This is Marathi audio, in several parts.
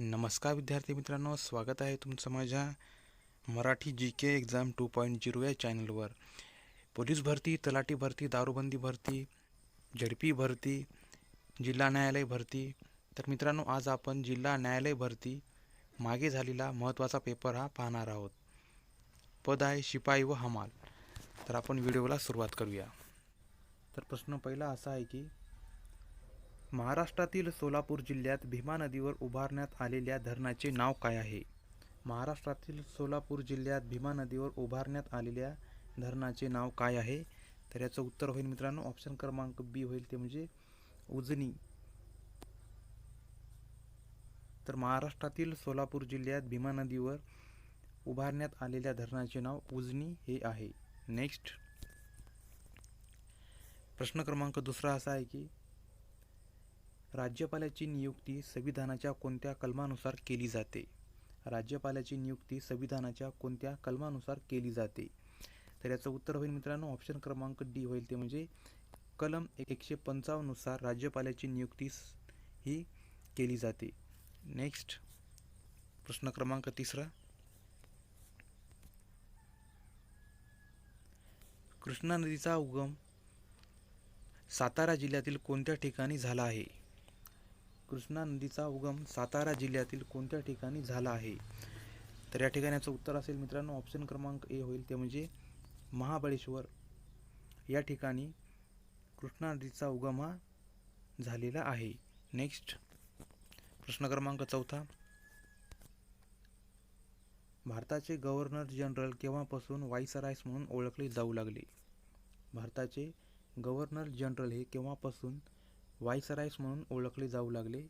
नमस्कार विद्यार्थी मित्रांनो स्वागत आहे तुमचं माझ्या Marathi G K exam two point zero या चॅनलवर पोलीस भरती तलाठी भरती दारूबंदी भरती झडपी भरती जिल्हा न्यायालय भरती. तर मित्रांनो आज आपण जिल्हा न्यायालय भरती मागे झालेला महत्त्वाचा पेपर हा पाहणार आहोत. पद आहे शिपाई व हमाल. तर आपण व्हिडिओला सुरुवात करूया. तर प्रश्न पहिला असा आहे की महाराष्ट्रातील सोलापूर जिल्ह्यात भीमा नदीवर उभारण्यात आलेल्या धरणाचे नाव काय आहे? महाराष्ट्रातील सोलापूर जिल्ह्यात भीमा नदीवर उभारण्यात आलेल्या धरणाचे नाव काय आहे? तर याचं उत्तर होईल मित्रांनो ऑप्शन क्रमांक बी होईल ते म्हणजे उजनी. तर महाराष्ट्रातील सोलापूर जिल्ह्यात भीमा नदीवर उभारण्यात आलेल्या धरणाचे नाव उजनी हे आहे. नेक्स्ट प्रश्न क्रमांक दुसरा असा आहे की राज्यपालाची नियुक्ती संविधानाच्या कोणत्या कलमानुसार केली जाते? राज्यपालाची नियुक्ती संविधानाच्या कोणत्या कलमानुसार केली जाते? तर याचं उत्तर होईल मित्रांनो ऑप्शन क्रमांक डी होईल ते म्हणजे कलम एकशे पंचावन्ननुसार राज्यपालाची नियुक्ती ही केली जाते. नेक्स्ट प्रश्न क्रमांक तिसरा. कृष्णा नदीचा उगम सातारा जिल्ह्यातील कोणत्या ठिकाणी झाला आहे? कृष्णा नदीचा उगम सातारा जिल्ह्यातील कोणत्या ठिकाणी झाला आहे? तर या ठिकाणाचं उत्तर असेल मित्रांनो ऑप्शन क्रमांक ए होईल. ते म्हणजे महाबळेश्वर. या ठिकाणी कृष्णा नदीचा उगम हा झालेला आहे. नेक्स्ट प्रश्न क्रमांक चौथा. भारताचे गव्हर्नर जनरल केव्हापासून वाईसरायस म्हणून ओळखले जाऊ लागले? भारताचे गव्हर्नर जनरल हे केव्हापासून व्हाईसरायस म्हणून ओळखले जाऊ लागले.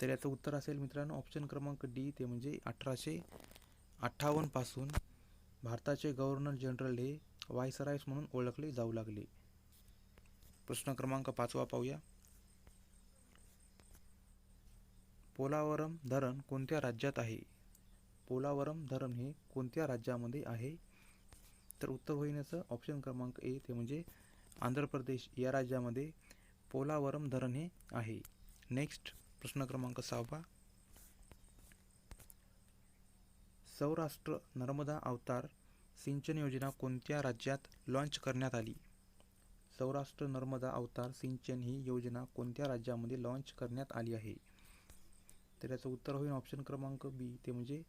तर याचं उत्तर असेल मित्रांनो ऑप्शन क्रमांक डी ते म्हणजे अठराशे अठ्ठावन्नपासून भारताचे गव्हर्नर जनरल हे व्हाईसरायस म्हणून ओळखले जाऊ लागले. प्रश्न क्रमांक पाचवा पाहूया. पोलावरम धरण कोणत्या राज्यात आहे? पोलावरम धरण हे कोणत्या राज्यामध्ये आहे? तर उत्तर होईल ऑप्शन क्रमांक ए ते म्हणजे आंध्र प्रदेश या राज्यामध्ये पोलावरम धरण हे आहे. नेक्स्ट प्रश्न क्रमांक सहावा. सौराष्ट्र नर्मदा अवतार सिंचन योजना कोणत्या राज्यात लॉन्च करण्यात आली? सौराष्ट्र नर्मदा अवतार सिंचन ही योजना कोणत्या राज्यामध्ये लॉन्च करण्यात आली आहे? तर याचं उत्तर होईल ऑप्शन क्रमांक बी ते म्हणजे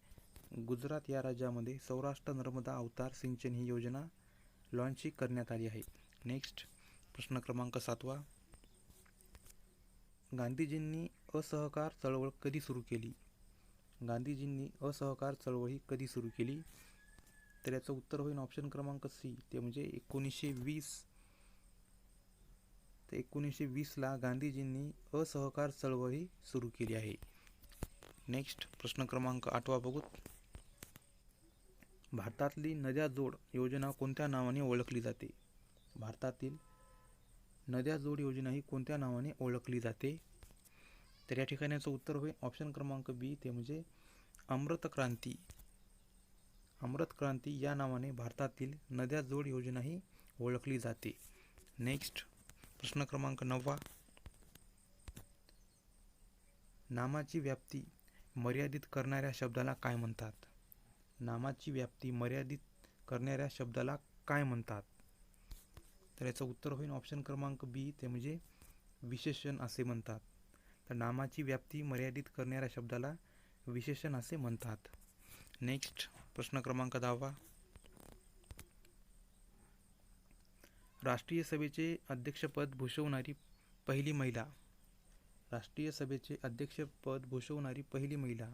गुजरात या राज्यामध्ये सौराष्ट्र नर्मदा अवतार सिंचन ही योजना लॉन्च करण्यात आली आहे. नेक्स्ट प्रश्न क्रमांक सातवा. गांधीजींनी असहकार चळवळ कधी सुरू केली? गांधीजींनी असहकार चळवळ ही कधी सुरू केली? तर याचं उत्तर होईल ऑप्शन क्रमांक सी ते म्हणजे एकोणीसशे वीस. ते एकोणीसशे वीसला गांधीजींनी असहकार चळवळ ही सुरू केली आहे. नेक्स्ट प्रश्न क्रमांक आठवा बघूत. भारतातली नद्या जोड योजना कोणत्या नावाने ओळखली जाते? भारतातील नद्या जोड योजना ही कोणत्या नावाने ओळखली जाते? तर या ठिकाणीचं उत्तर होईल ऑप्शन क्रमांक बी ते म्हणजे अमृत क्रांती. अमृत क्रांती या नावाने भारतातील नद्या जोड योजना ही ओळखली जाते. नेक्स्ट प्रश्न क्रमांक नववा. नामाची व्याप्ती मर्यादित करणाऱ्या शब्दाला काय म्हणतात? नामाची व्याप्ती मर्यादित करणाऱ्या शब्दाला काय म्हणतात? तर याचं उत्तर होईल ऑप्शन क्रमांक बी ते म्हणजे विशेषण असे म्हणतात. तर नामाची व्याप्ती मर्यादित करणाऱ्या शब्दाला विशेषण असे म्हणतात. नेक्स्ट प्रश्न क्रमांक दहावा. राष्ट्रीय सभेचे अध्यक्षपद भूषवणारी पहिली महिला. राष्ट्रीय सभेचे अध्यक्षपद भूषवणारी पहिली महिला.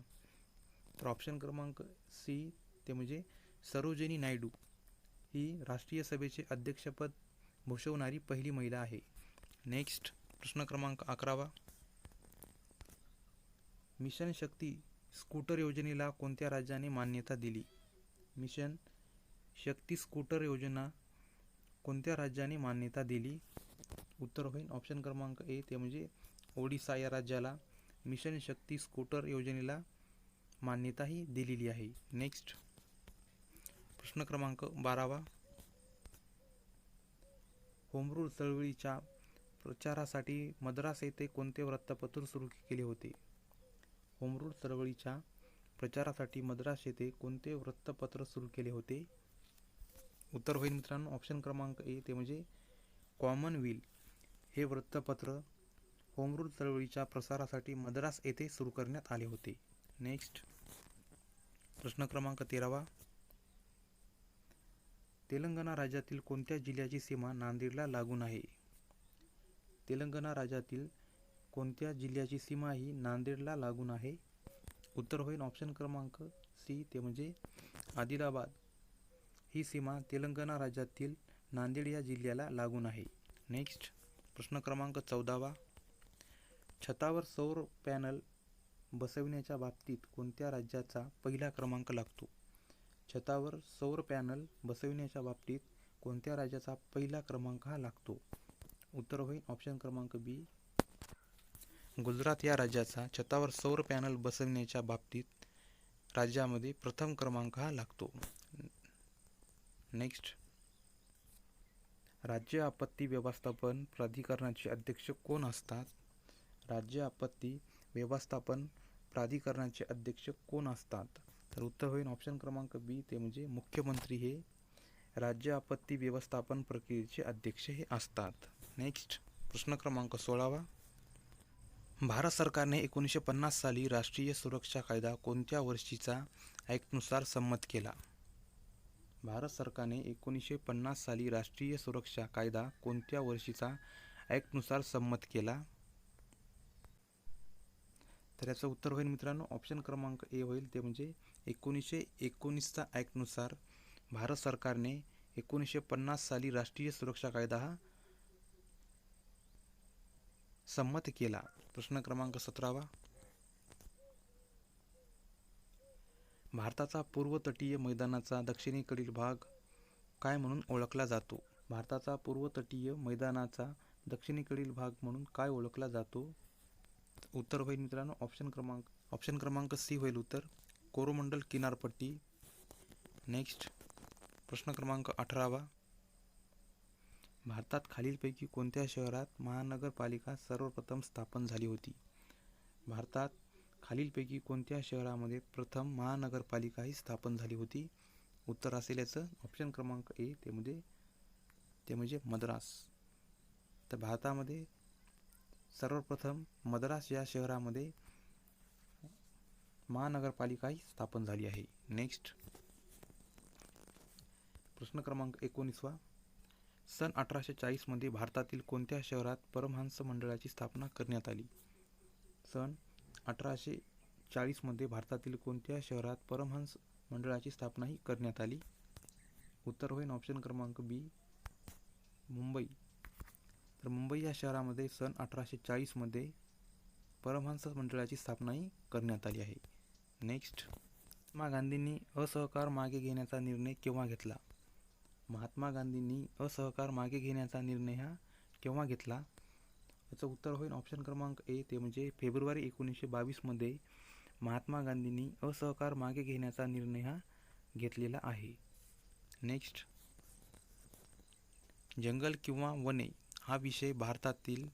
तर ऑप्शन क्रमांक सी ते म्हणजे सरोजिनी नायडू. ही राष्ट्रीय सभेचे अध्यक्षपद भूषवणारी पहिली महिला आहे. नेक्स्ट प्रश्न क्रमांक अकरावा. मिशन शक्ती स्कूटर योजनेला कोणत्या राज्याने मान्यता दिली? मिशन शक्ती स्कूटर योजना कोणत्या राज्याने मान्यता दिली? उत्तर होईल ऑप्शन क्रमांक ए ते म्हणजे ओडिसा या राज्याला मिशन शक्ती स्कूटर योजनेला मान्यताही दिलेली आहे. नेक्स्ट प्रश्न क्रमांक बारावा. होमरूल चळवळीच्या प्रचारासाठी मद्रास येथे कोणते वृत्तपत्र सुरू केले होते? होमरूल चळवळीच्या प्रचारासाठी मद्रास येथे कोणते वृत्तपत्र सुरू केले होते? उत्तर होईल मित्रांनो ऑप्शन क्रमांक ए ते म्हणजे कॉमनवेल हे वृत्तपत्र होमरूल चळवळीच्या प्रसारासाठी मद्रास येथे सुरू करण्यात आले होते. नेक्स्ट. प्रश्न क्रमांक तेरावा. तेलंगणा राज्यातील कोणत्या जिल्ह्याची सीमा नांदेडला लागून आहे? तेलंगणा राज्यातील कोणत्या जिल्ह्याची सीमा ही नांदेडला लागून आहे? उत्तर होईल ऑप्शन क्रमांक सी ते म्हणजे आदिलाबाद. ही सीमा तेलंगणा राज्यातील नांदेड या जिल्ह्याला लागून आहे. नेक्स्ट प्रश्न क्रमांक चौदावा. छतावर सौर पॅनल बसविण्याच्या बाबतीत कोणत्या राज्याचा पहिला क्रमांक लागतो? छतावर सौर पॅनल बसविण्याच्या बाबतीत कोणत्या राज्याचा पहिला क्रमांक हा लागतो? उत्तर होईल ऑप्शन क्रमांक बी. गुजरात या राज्याचा छतावर सौर पॅनल बसविण्याच्या बाबतीत राज्यामध्ये प्रथम क्रमांक हा लागतो. नेक्स्ट. राज्य आपत्ती व्यवस्थापन प्राधिकरणाचे अध्यक्ष कोण असतात? राज्य आपत्ती व्यवस्थापन प्राधिकरणाचे अध्यक्ष कोण असतात? तर उत्तर होईल ऑप्शन क्रमांक बी ते म्हणजे मुख्यमंत्री हे राज्य आपत्ती व्यवस्थापन प्रक्रियेचे अध्यक्ष हे असतात. नेक्स्ट प्रश्न क्रमांक सोळावा. भारत सरकारने एकोणीसशे पन्नास साली राष्ट्रीय सुरक्षा कायदा कोणत्या वर्षीचा ॲक्टनुसार संमत केला? भारत सरकारने एकोणीसशे पन्नास साली राष्ट्रीय सुरक्षा कायदा कोणत्या वर्षीचा ॲक्टनुसार संमत केला? तर याचं उत्तर होईल मित्रांनो ऑप्शन क्रमांक ए होईल. ते म्हणजे एकोणीसशे एकोणीसचा ॲक्टनुसार भारत सरकारने एकोणीसशे पन्नास साली राष्ट्रीय सुरक्षा कायदा हा संमत केला. प्रश्न क्रमांक सतरावा. भारताचा पूर्व तटीय मैदानाचा दक्षिणेकडील भाग काय म्हणून ओळखला जातो? भारताचा पूर्व तटीय मैदानाचा दक्षिणेकडील भाग म्हणून काय ओळखला जातो? उत्तर होईल मित्रांनो. ऑप्शन क्रमांक ऑप्शन क्रमांक सी होईल उत्तर. कोरोमंडल किनारपट्टी. नेक्स्ट प्रश्न क्रमांक अठरावा. भारतात खालीलपैकी कोणत्या शहरात महानगरपालिका सर्वप्रथम स्थापन झाली होती? भारतात खालीलपैकी कोणत्या शहरामध्ये प्रथम महानगरपालिका ही स्थापन झाली होती? उत्तर असेल याचं. ऑप्शन क्रमांक ए ते म्हणजे ते म्हणजे मद्रास. तर भारतामध्ये सर्वप्रथम मद्रास या शहरामध्ये महानगरपालिका ही स्थापन झाली आहे. नेक्स्ट प्रश्न क्रमांक एकोणीसवा. सन अठराशे चाळीसमध्ये भारतातील कोणत्या शहरात परमहंस मंडळाची स्थापना करण्यात आली? सन अठराशे चाळीसमध्ये भारतातील कोणत्या शहरात परमहंस मंडळाची स्थापना ही करण्यात आली? उत्तर होईल ऑप्शन क्रमांक बी मुंबई. तर मुंबई या शहरामध्ये सन अठराशे चाळीसमध्ये परमहंस मंडळाची स्थापनाही करण्यात आली आहे. नेक्स्ट महात्मा गांधींनी असहकार मागे घेण्याचा निर्णय केव्हा घेतला? महात्मा गांधींनी असहकार मागे घेण्याचा निर्णय हा केव्हा घेतला? याचं उत्तर होईल ऑप्शन क्रमांक ए ते म्हणजे फेब्रुवारी एकोणीसशे बावीसमध्ये महात्मा गांधींनी असहकार मागे घेण्याचा निर्णय हा घेतलेला आहे. नेक्स्ट जंगल किंवा वने. हा विषय भारतातील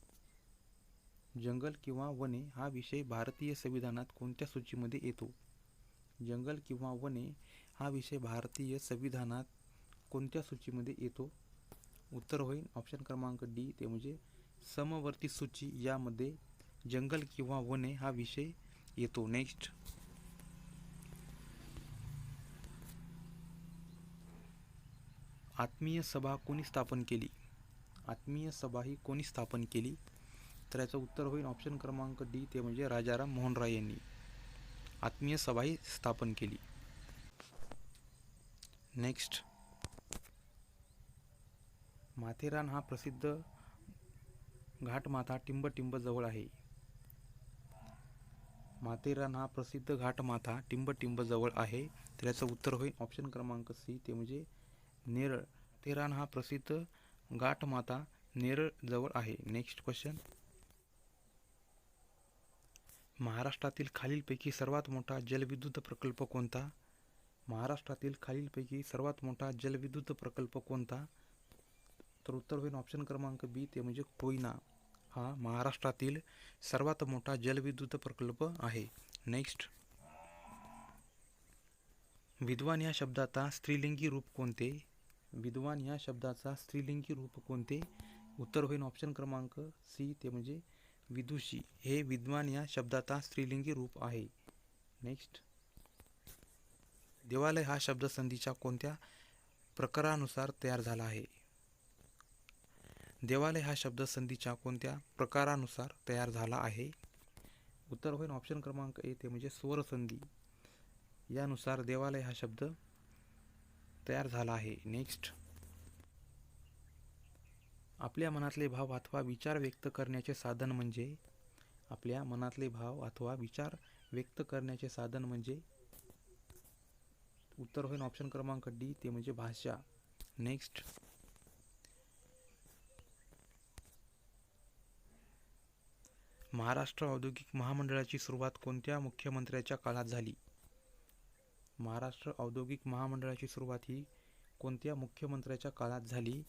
जंगल किंवा वने हा विषय भारतीय संविधानात कोणत्या सूचीमध्ये येतो? जंगल किंवा वने हा विषय भारतीय संविधानात कोणत्या सूचीमध्ये येतो? उत्तर होईल. ऑप्शन क्रमांक डी ते म्हणजे समवर्ती सूची यामध्ये जंगल किंवा वने हा विषय येतो. नेक्स्ट. आत्मीय सभा कोणी स्थापन केली? आत्मीय सभा ही कोणी स्थापन केली? तर याचं उत्तर होईल ऑप्शन क्रमांक डी ते म्हणजे राजाराम मोहन राय यांनी. आत्मीय सभा ही स्थापन केली. नेक्स्ट माथेरान हा प्रसिद्ध घाटमाथा टिंबटिंब जवळ आहे. माथेरान हा प्रसिद्ध घाटमाथा टिंबटिंब जवळ आहे. तर याचं उत्तर होईल ऑप्शन क्रमांक सी ते म्हणजे नेरळ माथेरान हा प्रसिद्ध गाठमाता नेरळ जवळ आहे. नेक्स्ट क्वेश्चन महाराष्ट्रातील खालीलपैकी सर्वात मोठा जलविद्युत प्रकल्प कोणता? महाराष्ट्रातील खालीलपैकी सर्वात मोठा जलविद्युत प्रकल्प कोणता? तर उत्तर होईल ऑप्शन क्रमांक बी ते म्हणजे कोयना. हा महाराष्ट्रातील सर्वात मोठा जलविद्युत प्रकल्प आहे. नेक्स्ट विद्वान या शब्दाचा स्त्रीलिंगी रूप कोणते? विद्वान या शब्दाचा स्त्रीलिंगी रूप कोणते? उत्तर होईल ऑप्शन क्रमांक सी ते म्हणजे विदुषी. हे विद्वान या शब्दाचा स्त्रीलिंगी रूप आहे. नेक्स्ट देवालय हा शब्द संधीच्या कोणत्या प्रकारानुसार तयार झाला आहे? देवालय हा शब्द संधीच्या कोणत्या प्रकारानुसार तयार झाला आहे? उत्तर होईल ऑप्शन क्रमांक ए ते म्हणजे स्वर संधी यानुसार देवालय हा शब्द तयार झाला आहे. नेक्स्ट आपल्या मनातले भाव अथवा विचार व्यक्त करण्याचे साधन म्हणजे आपल्या मनातले भाव अथवा विचार व्यक्त करण्याचे साधन म्हणजे उत्तर होईल ऑप्शन क्रमांक डी ते म्हणजे भाषा. नेक्स्ट महाराष्ट्र औद्योगिक महामंडळाची सुरुवात कोणत्या मुख्यमंत्र्याच्या काळात झाली? महाराष्ट्र औद्योगिक महामंडळाची सुरुवात ही कोणत्या मुख्यमंत्र्याच्या काळात झाली?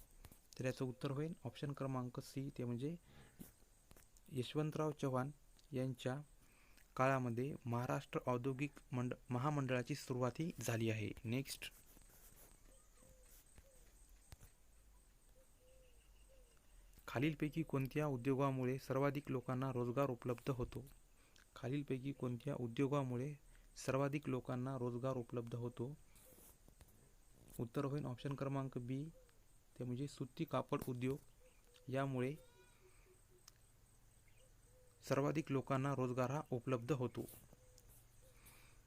तर याचं उत्तर होईल ऑप्शन क्रमांक सी ते म्हणजे यशवंतराव चव्हाण यांच्या काळामध्ये महाराष्ट्र औद्योगिक मंड महामंडळाची सुरुवात ही झाली आहे. नेक्स्ट खालीलपैकी कोणत्या उद्योगामुळे सर्वाधिक लोकांना रोजगार उपलब्ध होतो? खालीलपैकी कोणत्या उद्योगामुळे सर्वाधिक लोकांना रोजगार उपलब्ध होतो. उत्तर होईल ऑप्शन क्रमांक बी ते म्हणजे सुती कापड उद्योग. यामुळे सर्वाधिक लोकांना रोजगार हा उपलब्ध होतो.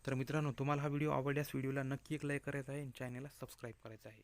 तर मित्रांनो तुम्हाला हा व्हिडिओ आवडल्यास व्हिडिओला नक्की एक लाईक करायचा आहे आणि चॅनलला सबस्क्राईब करायचं आहे.